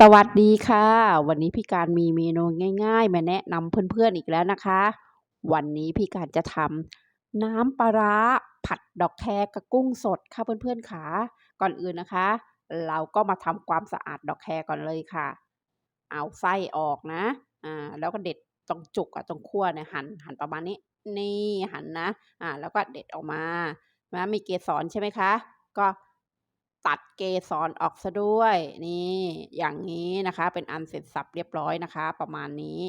สวัสดีค่ะ วันนี้พี่การมีเมนูง่าย ๆ มาแนะนำเพื่อนๆอีกแล้วนะคะ วันนี้พี่การจะทำน้ำปลาร้าผัดดอกแคกับกุ้งสดค่ะเพื่อนๆค่ะก่อนอื่นนะคะ เราก็มาทำความสะอาดดอกแคก่อนเลยค่ะ เอาไส้ออกนะอ่าแล้วก็เด็ดตรงจุกอะตรงขั้วเนี่ยหั่นหั่นประมาณนี้นี่หั่นนะอ่าแล้วก็เด็ดออกมานะมีเกสรใช่ไหมคะ ก็ ตัดเกสรออกซะด้วยนี่อย่างนี้นะคะ เป็นอันเสร็จสับเรียบร้อยนะคะ ประมาณนี้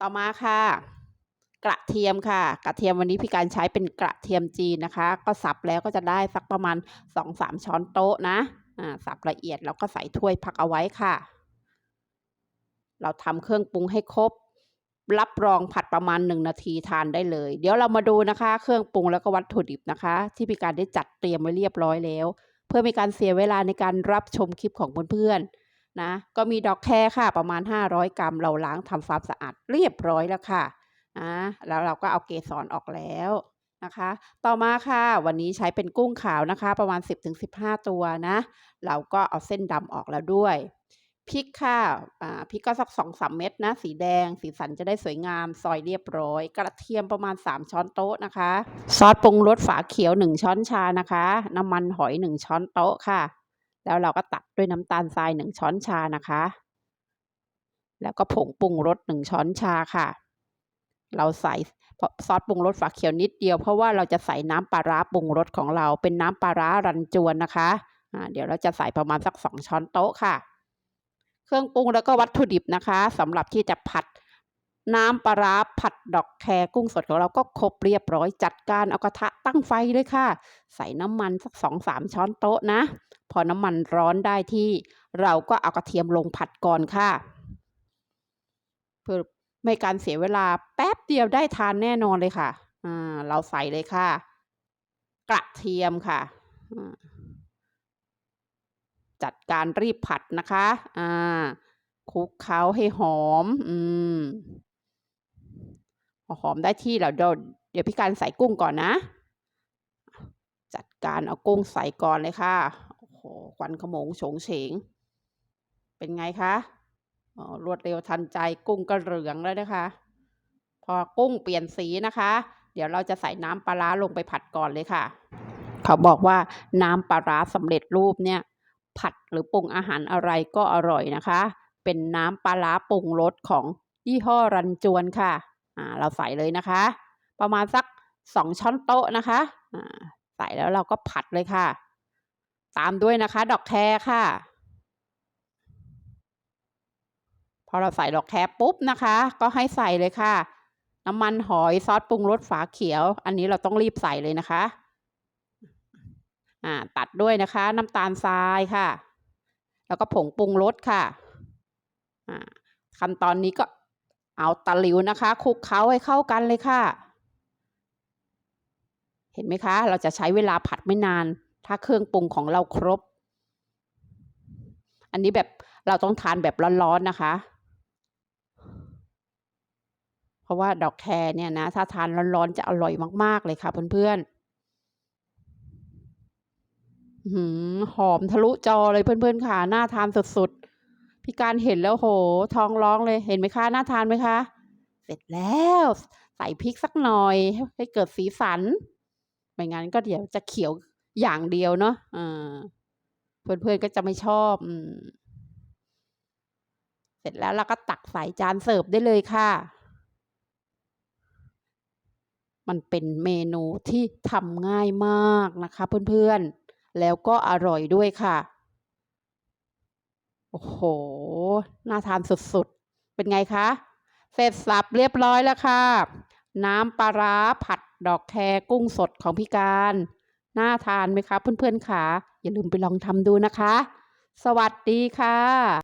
ต่อมาค่ะ กระเทียมค่ะ กระเทียมวันนี้พี่การใช้เป็นกระเทียมจีนนะคะ ก็สับแล้วก็จะได้สักประมาณ2-3ช้อนโต๊ะนะอ่าสับละเอียดแล้วก็ใส่ถ้วยพักเอาไว้ค่ะ เราทำเครื่องปรุงให้ครบรับรองผัดประมาณ 1 นาทีทานได้เลย เดี๋ยวเรามาดูนะคะ เครื่องปรุงแล้วก็วัตถุดิบนะคะ ที่พี่การได้จัดเตรียมไว้เรียบร้อยแล้ว พื่อไม่การเสียเวลาในการรับชมคลิปของเพื่อนๆนะก็มีดอกแครค่ะประมาณ 500 กรัม เราล้างทำความสะอาดเรียบร้อยแล้วค่ะนะแล้วเราก็เอาเกสรออกแล้วนะคะ ต่อมาค่ะ วันนี้ใช้เป็นกุ้งขาวนะคะ ประมาณ 10-15 ตัวนะ เราก็เอาเส้นดำออกแล้วด้วย พริกค่ะอ่าพริกก็สัก2-3เม็ดนะ สีแดง สีสันจะได้สวยงาม ซอยเรียบร้อย กระเทียมประมาณ 3 ช้อนโต๊ะนะคะ ซอสปรุงรสฝาเขียว 1 ช้อนชานะคะ น้ำมันหอย 1 ช้อนโต๊ะค่ะ แล้วเราก็ตัดด้วยน้ำตาลทราย 1 ช้อนชานะคะ แล้วก็ผงปรุงรส 1 ช้อนชาค่ะ เราใส่ซอสปรุงรสฝาเขียวนิดเดียว เพราะว่าเราจะใส่น้ำปลาร้าปรุงรสของเราเป็นน้ำปลาร้ารันจวนนะคะอ่าเดี๋ยวเราจะใส่ประมาณสัก 2 ช้อนโต๊ะค่ะ เครื่องปรุงแล้วก็วัตถุดิบนะคะสำหรับที่จะผัดน้ำปลาร้าผัดดอกแครกุ้งสดของเราก็ครบเรียบร้อยจัดการเอากระทะตั้งไฟเลยค่ะ ใส่น้ำมันสักสองสามช้อนโต๊ะนะ พอน้ำมันร้อนได้ที่ เราก็เอากระเทียมลงผัดก่อนค่ะ เพื่อไม่การเสียเวลาแป๊บเดียวได้ทานแน่นอนเลยค่ะอ่าเราใส่เลยค่ะ กระเทียมค่ะอ่า จัดการรีบผัดนะคะอ่าคลุกเคล้าให้หอม อืมพอหอมได้ที่แล้วเดี๋ยวเดี๋ยวพี่การใส่กุ้งก่อนนะ จัดการเอากุ้งใส่ก่อนเลยค่ะโอ้โหควันขโมงโฉงเฉง เป็นไงคะรวดเร็วทันใจกุ้งก็เหลืองแล้วนะคะ พอกุ้งเปลี่ยนสีนะคะ เดี๋ยวเราจะใส่น้ำปลาร้าลงไปผัดก่อนเลยค่ะ เขาบอกว่าน้ำปลาร้าสำเร็จรูปเนี่ย ผัดหรือปรุงอาหารอะไรก็อร่อยนะคะ เป็นน้ำปลาร้าปรุงรสของยี่ห้อรันจวนค่ะอ่าเราใส่เลยนะคะ ประมาณสักสองช้อนโต๊ะนะคะอ่าใส่แล้วเราก็ผัดเลยค่ะ ตามด้วยนะคะ ดอกแครค่ะ พอเราใส่ดอกแครปุ๊บนะคะ ก็ให้ใส่เลยค่ะ น้ำมันหอยซอสปรุงรสฝาเขียว อันนี้เราต้องรีบใส่เลยนะคะ อ่าตัดด้วยนะคะน้ำตาลทรายค่ะ แล้วก็ผงปรุงรสค่ะอ่าขั้นตอนนี้ก็เอาตะหลิวนะคะคลุกเคล้าให้เข้ากันเลยค่ะ เห็นไหมคะ เราจะใช้เวลาผัดไม่นาน ถ้าเครื่องปรุงของเราครบ อันนี้แบบเราต้องทานแบบร้อนๆนะคะ เพราะว่าดอกแครเนี่ยนะถ้าทานร้อนๆจะอร่อยมากๆเลยค่ะเพื่อนๆ หืมหอมทะลุจอเลยเพื่อนๆค่ะน่าทานสุดๆพี่การเห็นแล้วโห ท้องร้องเลยเห็นไหมคะน่าทานไหมคะ เสร็จแล้ว ใส่พริกสักหน่อย ให้เกิดสีสันไม่งั้นก็เดี๋ยวจะเขียวอย่างเดียวเนาะอ่าเพื่อนๆก็จะไม่ชอบอืมเสร็จแล้วเราก็ตักใส่จานเสิร์ฟได้เลยค่ะ มันเป็นเมนูที่ทำง่ายมากนะคะเพื่อนๆ แล้วก็อร่อยด้วยค่ะ โอ้โห น่าทานสุดๆ เป็นไงคะ เสร็จสับเรียบร้อยแล้วค่ะ น้ำปลาร้าผัดดอกแครกุ้งสดของพี่การ น่าทานไหมคะเพื่อนๆค่ะ อย่าลืมไปลองทำดูนะคะ สวัสดีค่ะ